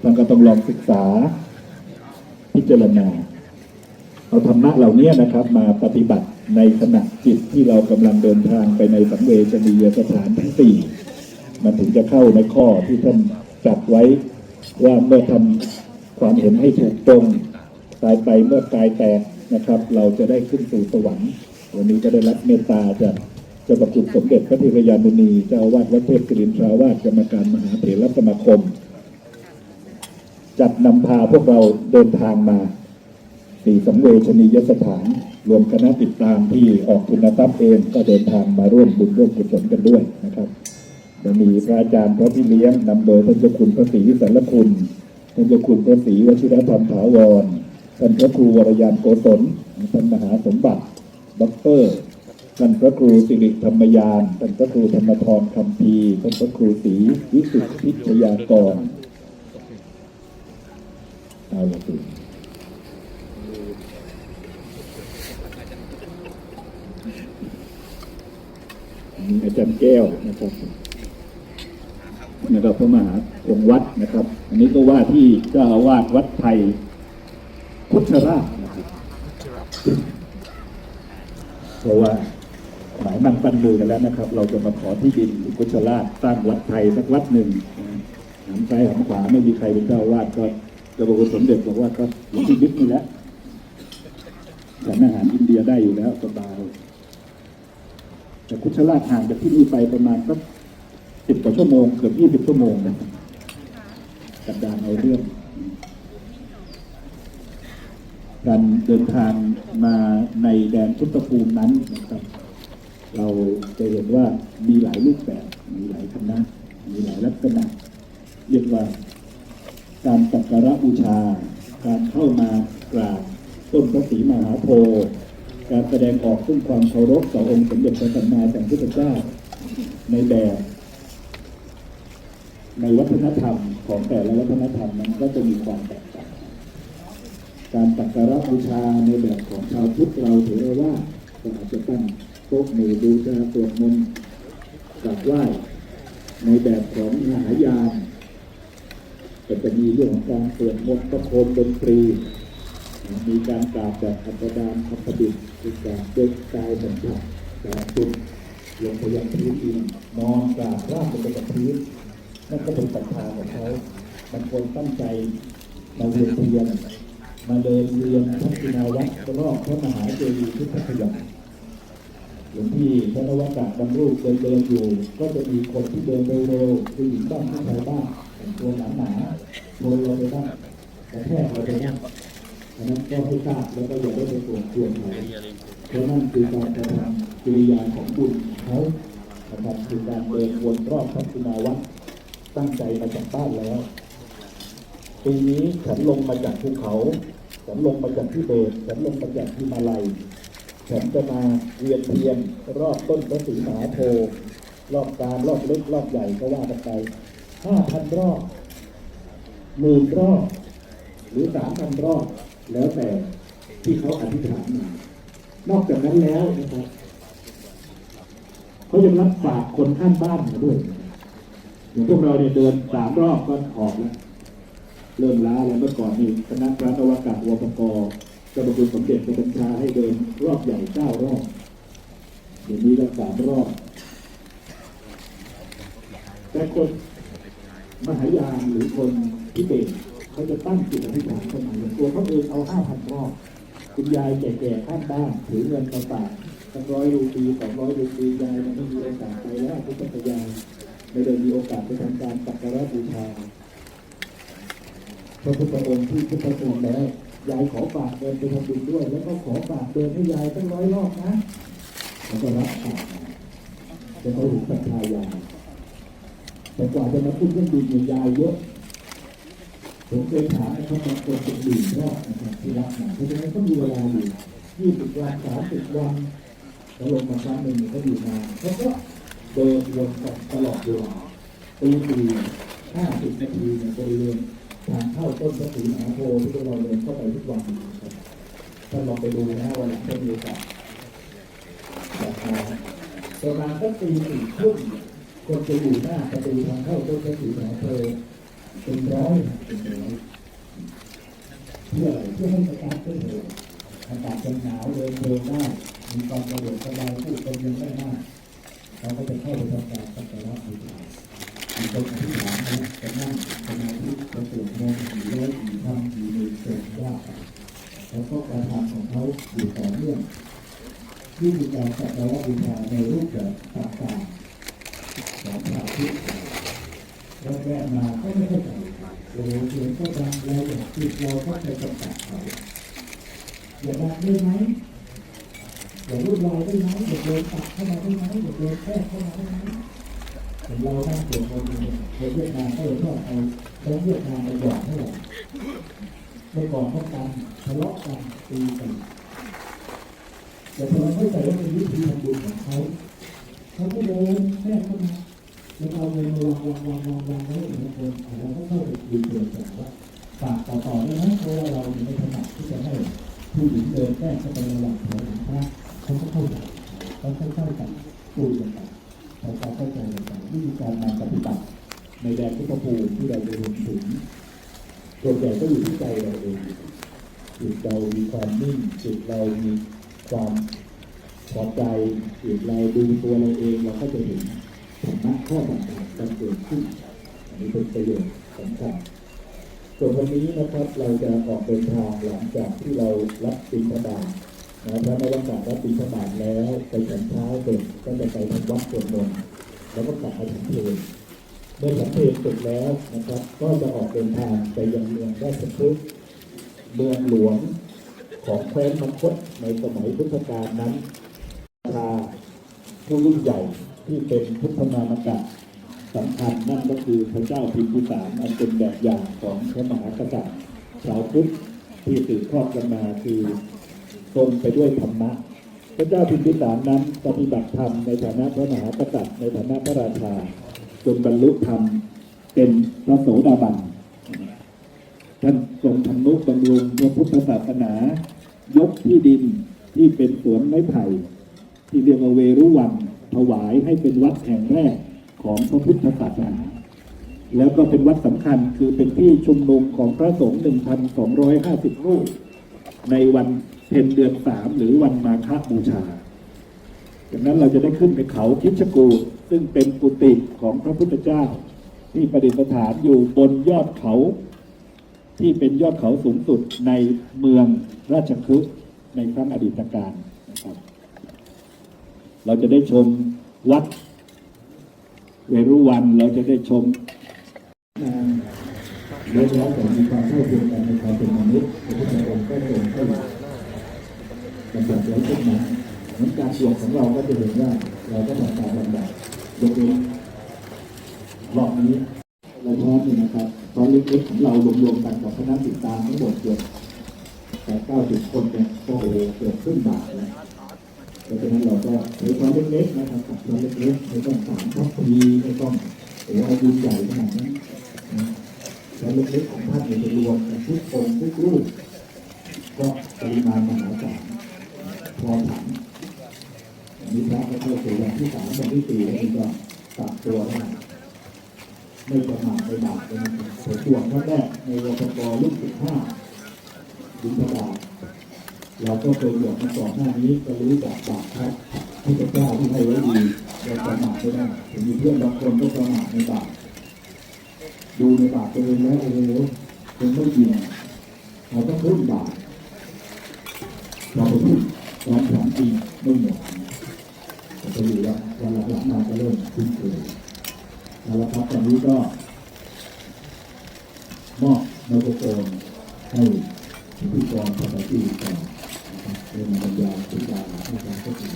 ท่านก็ต้องลองศึกษาพิจารณาเอาธรรมะเหล่านี้นะครับ มาปฏิบัติในขณะจิตที่เรากำลังเดินทางไปในสังเวชนียสถานทั้งสี่มันถึงจะเข้าในข้อที่ท่านจัดไว้ว่าเมื่อทำความเห็นให้ถูกตรงตายไปเมื่อกายแตกนะครับ เราจะได้ขึ้นสู่สวรรค์วันนี้ก็ได้รับเมตตาจากเจ้าประคุณสมเด็จพระเทพยามุนีเจ้าอาวาสวัดเทพกรินทราวาสกรรมการมหาเถรสมาคม จัดนำพาพวกเราเดินทางมาสี่สังเวชนียสถาน รวมคณะติดตามที่ออกทุนทรัพย์เองก็เดินทางมาร่วมบุญร่วมกุศลกันด้วยนะครับจะมีพระอาจารย์พระพี่เลี้ยงนำโดยท่านเจ้าคุณพระศรีวิสันลคุณท่านเจ้าคุณพระศรีวชิรธรรมถาวรท่านพระครูวรยานโกศลท่านมหาสมบัติด็อกเตอร์ท่านพระครูสิริธรรมยานท่านพระครูธรรมทรคำพีท่านพระครูศรีวิสุทธิพิชยากร เอาละสิอาจารย์แก้วนะครับนะครับพระมหาองค์วัดนะครับ อันนี้ก็ว่าที่เจ้าอาวาสวัดไทยพุทธราชนะครับเพราะว่าหมายมั่นปั้นมือกันแล้วนะครับ เราจะมาขอที่ดินพุทธราชสร้างวัดไทยสักวัดหนึ่งหันซ้ายหันขวาไม่มีใครเป็นเจ้าอาวาสก็ เจ้าพระคุณสมเด็จบอกว่าก็หลวงพี่บิ๊กนี่แหละฉันอาหารอินเดียได้อยู่แล้วสบายแต่คุชราชห่างจากที่นี่ไปประมาณสักสิบกว่าชั่วโมงเกือบยี่สิบชั่วโมงนะครับกับดานเอาเรื่อง การเดินทางมาในแดนพุทธภูมินั้นนะครับ เราจะเห็นว่ามีหลายรูปแบบ มีหลายคณะมีหลายลักษณะเรียกว่า การสักการะบูชา การเข้ามากราบต้นพระศรีมหาโพธิ์การแสดงออกซึ่งความเคารพต่อองค์สมเด็จพระสัมมาสัมพุทธเจ้าในแบบ ในวัฒนธรรมของแต่ละวัฒนธรรมนั้นก็จะมีความแตกต่างการสักการะบูชาในแบบของชาวพุทธเราถือว่าก็อาจจะตั้งโต๊ะหมู่บูชาสวดมนต์กราบไหว้ในแบบของมหายาน ก็จะมีเรื่องของการสวดมนต์ประโคมดนตรี มีการกราบแบบอัปดานอัปดิษฐ์คือการเดินกายสัมผัสการจุดลงพยัญชนะอินนอนกราบราบลงไปกับพื้นนั่นก็เป็นศรัทธาของเขาบางคนตั้งใจมาเรียนเรียนมาเดินเรียนทัศนาวัดรอบพระมหาเจดีย์พุทธคยาหลวงพี่พระนวากาศบางรูปเดินเดินอยู่ ก็จะมีคนที่เดินเร็วๆผู้หญิงบ้างผู้ชายบ้าง ตัวหนาหนาๆโรยเราไปบ้างกระแทกเราไปบ้างอันนั้นก็ให้ทราบแล้วก็อย่าได้ไปโกรธเคืองเขาเพราะนั่นคือการกระทำกิริยาของบุญเขานะครับคือการเดินวนรอบพระสุนาวัดตั้งใจมาจากบ้านแล้วปีนี้ฉันลงมาจากภูเขาฉันลงมาจากที่เบสฉันลงมาจากที่มาลัยฉันจะมาเวียนเทียนรอบต้นพระศรีมหาโพธิ์รอบกลางรอบเล็กรอบใหญ่ก็ว่ากันไป ห้าพันรอบหมื่นรอบ หรือสามพันรอบ แล้วแต่ที่เขาอธิษฐานมานอกจากนั้นแล้วนะครับเขายังรับฝากคนข้างบ้านมาด้วยอย่างพวกเราเนี่ยเดินสามรอบก็ออกแล้วเริ่มล้าแล้วเมื่อก่อนนี่คณะพระนวากาศวปกกระบวนสมเด็จพระบัญชาให้เดินรอบใหญ่เก้ารอบเดี๋ยวนี้ก็สามรอบ แต่คนมหายานหรือ คนที่เป็นเขาจะตั้งจิตอธิษฐานเข้ามาอย่างตัวเขาเองเอาห้าพันรอบคุณยายแก่ๆข้างบ้านถือเงินมาฝากสักร้อยรูปีสองร้อยรูปียายมันไม่มีโอกาสไปแล้วพุทธยายไม่ได้มีโอกาสไปทำการสักการะบูชาพระพุทธองค์ที่พุทธองค์แล้วยายขอฝากเดินไปทำบุญด้วย แล้วก็ขอฝากเดินให้ยายตั้งร้อยรอบนะแล้วก็รับฝากจะเขาถึงศรัทธายายแต่กว่าจะมาพูดเรื่องบุญเนี่ยยายเยอะ ผมเคยถามนะครับบางคนเป็นดื่มรอบนะครับที่รับมาเพราะฉะนั้นก็มีเวลาอยู่ยี่สิบวันสามสิบวันแล้วลงมาครั้งหนึ่งเขาอยู่นานเขาก็เดินวนกันตลอดเวลาตีสี่ห้าสิบนาทีในบริเวณทางเข้าต้นพระศรีมหาโพธิ์ที่เราเดินเข้าไปทุกวันนะครับท่านลองไปดูนะวันหลังถ้ามีโอกาสแบบมาประมาณสักตีสี่ครึ่งคนจะอยู่หน้าประตูทางเข้าต้นพระศรีมหาโพธิ์ เป็นร้อยเป็นร้อยเพื่อเพื่อให้สตาร์ทได้เร็วอากาศจะหนาวเดินเร็วได้มีความสะดวกสบายพูดคนยังได้มากเราก็จะเข้าไปทำการสักการะบูชามีคนอธิษฐานนะจะนั่งสมาธิจะสวดมนต์กี่ร้อยกี่คำกี่หมื่นเสร็จว่าไปแล้วก็การทำของเขาอยู่ต่อเนื่องนี่คือการสักการะบูชาในรูปแบบต่างๆของพระพุทธ เราแวะมาก็ไม่เข้าใจโอ้โหเสียงก็ดังเราอยากติดเราก็ไปกำกับเขาอย่าดังได้ไหมอย่ารุ่นลายได้ไหมอย่าเดินตัดเข้ามาได้ไหมอย่าเดินแทรกเข้ามาได้ไหมเห็นเราตั้งตัวคนเดียวคนเวียดนามก็เลยชอบเอาแบงค์เวียดนามมาหยอดให้เราเมื่อก่อนเขากันทะเลาะกันตีกันแต่พอเราเข้าใจว่าเป็นวิธีทำบุญของเขาเขาก็เดินแทรกเข้ามา แล้วเอาเงินมาวางวางวางวางวางไว้ในคนเราก็เข้าไปคุยเตือนกัว่าฝากต่อต่อได้ไหมเพราะว่าเราไม่ถนัดที่จะให้ผู้หญิงเดินแทรกเข้าไประหว่างแถวหลังพระเขาก็เข้าใจเขาค่อยๆกันคุยกันไปเขาก็เข้าใจกันวิธีการมาปฏิบัติในแดนพุทธภูมิที่เราจะรวมถึงส่วนใหญ่ก็อยู่ที่ใจเราเองจิตเรามีความนิ่งจิตเรามีความพอใจจิตเราดูตัวเราเองเราก็จะเห็น ธรรมะข้อต่างๆจะเกิดขึ้นอันนี้เป็นประโยชน์สำคัญส่วนวันนี้นะครับเราจะออกเดินทางหลังจากที่เรารับปิณฑบาตนะพระนวัตกรรับปิณฑบาตแล้วไปฉันเช้าเสร็จก็จะไปทำวัดสวดมนต์แล้วก็กลับมาฉันเพลเมื่อฉันเพลเสร็จแล้วนะครับ ก็จะออกเดินทางไปยังเมืองราชพฤกษ์เมืองหลวงของแคว้นมังคตในสมัยพุทธกาลนั้นราชาผู้รุ่นใหญ่ ที่เป็นพุทธนามกะสำคัญนั่นก็คือพระเจ้าพิมพิสารอันเป็นแบบอย่างของพระมหากษัตริย์ชาวพุทธที่สืบทอดกันมาคือทรงไปด้วยธรรมะพระเจ้าพิมพิสารนั้นปฏิบัติธรรมในฐานะพระมหากษัตริย์ในฐานะพระราชาจนบรรลุธรรมเป็นพระโสดาบันท่านทรงทำนุบำรุงพระพุทธศาสนา ยกที่ดินที่เป็นสวนไม้ไผ่ที่เรียกว่าเวรุวัน ถวายให้เป็นวัดแห่งแรกของพระพุทธศาสนา แล้วก็เป็นวัดสำคัญคือเป็นที่ชุมนุมของพระสงฆ์1,250 รูป ในวันเพ็ญเดือนสามหรือวันมาฆบูชาดังนั้นเราจะได้ขึ้นไปเขาคิชกูซึ่งเป็นกุฏิของพระพุทธเจ้า ที่ประดิษฐานอยู่บนยอดเขา ที่เป็นยอดเขาสูงสุดในเมืองราชคฤห์ในครั้งอดีตการ เราจะได้ชมวัดเวรุวันเราจะได้ชมเลี้ยงแล้วแต่มีความเท่าเทียมกันในความเป็นมนุษย์พระพุทธองค์ก็ทรงให้ลำดับไว้ขึ้นมาเหมือนการบวชของเราก็จะเห็นว่าเราก็ทำตามลำดับยกเว้นรอบนี้เราพร้อมนี่นะครับตอนเล็กๆของเรารวมๆกันกับคณะติดตามทั้งหมดเกือบแปดเก้าสิบคนเนี่ยก็โอ้โหเกือบครึ่งบาทแล้ว ราะฉะนั้นเราก็ใช้ความเล็กๆนะครับกับความเล็กๆไม่ต้องสามทัพพีไม่ต้องโอ้โหเอาบุญใหญ่ขนาดนั้นนะแล้เล็กๆของท่านเนี่ยจะรวมทุกองค์ทุกรูปก็ปริมาณมหาศาลพอถังอันนี้พระก็เข้าสู่วันที่สามวันที่สี่แล้วนี่ก็ตัดตัวได้ไม่ประมาทไม่บาปเลยนะครับผลช่วงแรกในวปกรุ่นสิบห้าบิณฑบาต เราก็เคยบวชมาก่อนหน้านี้ก็รู้จักบาปครับที่พระเจ้าที่ให้ไว้ดีเราประมาทไม่ได้ถึงมีเพื่อนบางคนก็ประมาทในบาปดูในบาปตัวเองแล้วโอ้โหคงไม่ดีเราต้องรุ่นบาปเราไปพูดตอนสามปีไม่หมดเราจะดูว่าวันหลังมาก็เริ่มคุ้นเคยแล้วครับตอนนี้ก็มอบไมโครโฟนให้พิธีกรภาษาจีนก่อน นะครับเป็นบรรยายพิจารณาที่การก็คือ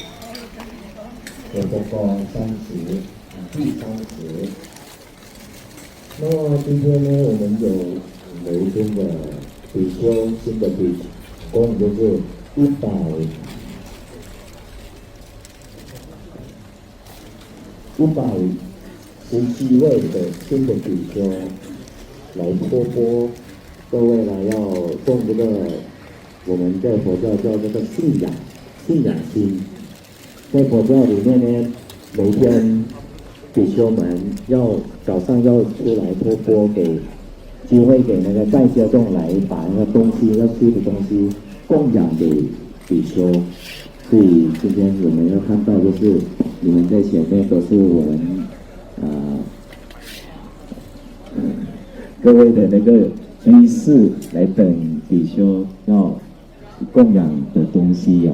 เป็นเดี๋ยวเราเราเป็นพระยาของของของเขา 因为是第三天啊，都在有个光三十啊，第三十。那么今天呢，我们有有一天的 比丘新的比供就是一百一百十七位的新的比丘来托钵，各位呢要动这个我们在佛教叫这个信仰信仰心， 在佛教里面呢，每天比丘们要早上要出来托钵给机会给那个在家众来把那个东西要吃的东西供养给比丘。所以今天我们要看到，就是你们在前面都是我们啊、呃各位的那个居士来等比丘要供养的东西呀、